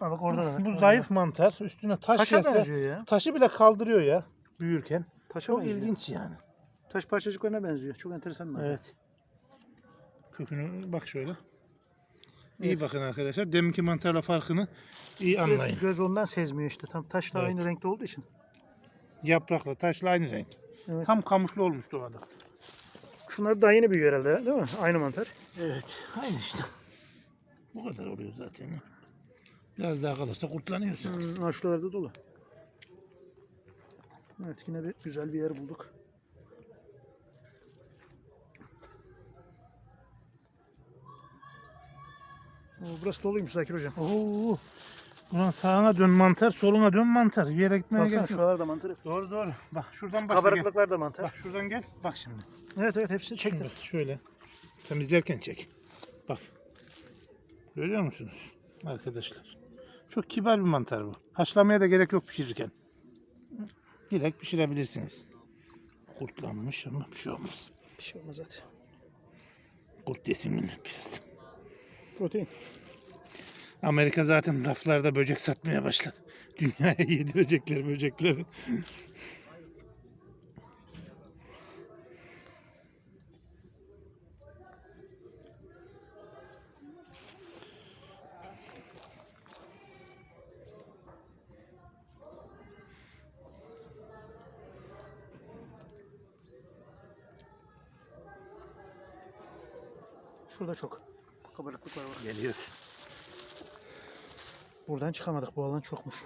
Ha bak orada da. Bu zayıf mantar. Üstüne taş Taşa gelse benziyor ya. taşı bile kaldırıyor ya büyürken. Taşa Çok benziyor. ilginç yani. Taş parçacıklarına benziyor. Çok enteresan bir mantar. Evet. Kökünü bak şöyle. İyi Evet. bakın arkadaşlar. Deminki mantarla farkını iyi anlayın. Göz, göz ondan sezmiyor işte. Tam taşla Evet. aynı renkte olduğu için. Yaprakla taşla aynı renk. Evet. Tam kamışlı olmuş doğada. Şunlar daha yeni büyüyor herhalde değil mi? Aynı mantar. Evet. Aynı işte. Bu kadar oluyor zaten. ya. Biraz daha kalırsa kurtlanıyorsun. Hmm, ha, şuralarda dolu. Evet yine bir güzel bir yer bulduk. Oo, burası doluymuş Zakir hocam. Oo. Ulan sağına dön mantar, soluna dön mantar. Bir yere gitmeye Baksana gerek yok. şuralarda mantarı. Doğru doğru. Bak şuradan başla gel. Kabarıklıklar da mantar. Bak şuradan gel. Bak şimdi. Evet evet hepsini çektim. Bak şöyle. Temizlerken çek. Bak. Görüyor musunuz? Arkadaşlar. Çok kibar bir mantar bu. Haşlamaya da gerek yok pişirirken. Direkt pişirebilirsiniz. Kurtlanmış ama bir şey olmaz. Bir şey olmaz zaten. Kurt yesin millet biraz. Protein. Amerika zaten raflarda böcek satmaya başladı. Dünyaya yedirecekler böcekleri. Şurada çok. Kabarıklıklar var. Geliyoruz. Buradan çıkamadık. Bu alan çokmuş.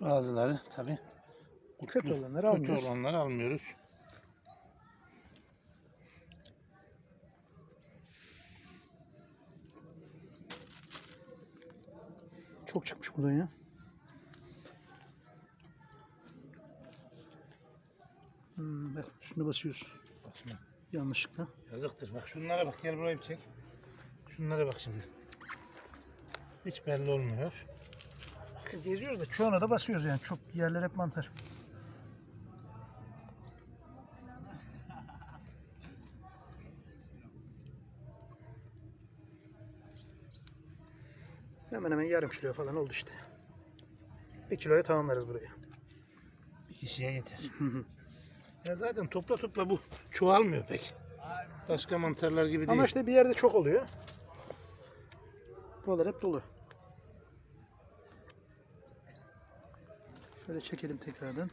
Bazıları tabii Kötü olanları kötü almıyoruz. olanları almıyoruz. Çok çıkmış buradan ya. Hmm, bak üstüne basıyoruz. Basma. Yanlışlıkla. Yazıktır. Bak şunlara bak. Gel buraya bir çek. Şunlara bak şimdi. Hiç belli olmuyor. Geziyoruz da çoğuna da basıyoruz yani. Çok yerler hep mantar. Hemen hemen yarım kilo falan oldu işte. Bir kiloya tamamlarız burayı. Bir kişiye yeter. ya zaten topla topla bu çoğalmıyor pek. Başka mantarlar gibi değil. Ama işte bir yerde çok oluyor. Buralar hep dolu. Şöyle çekelim tekrardan.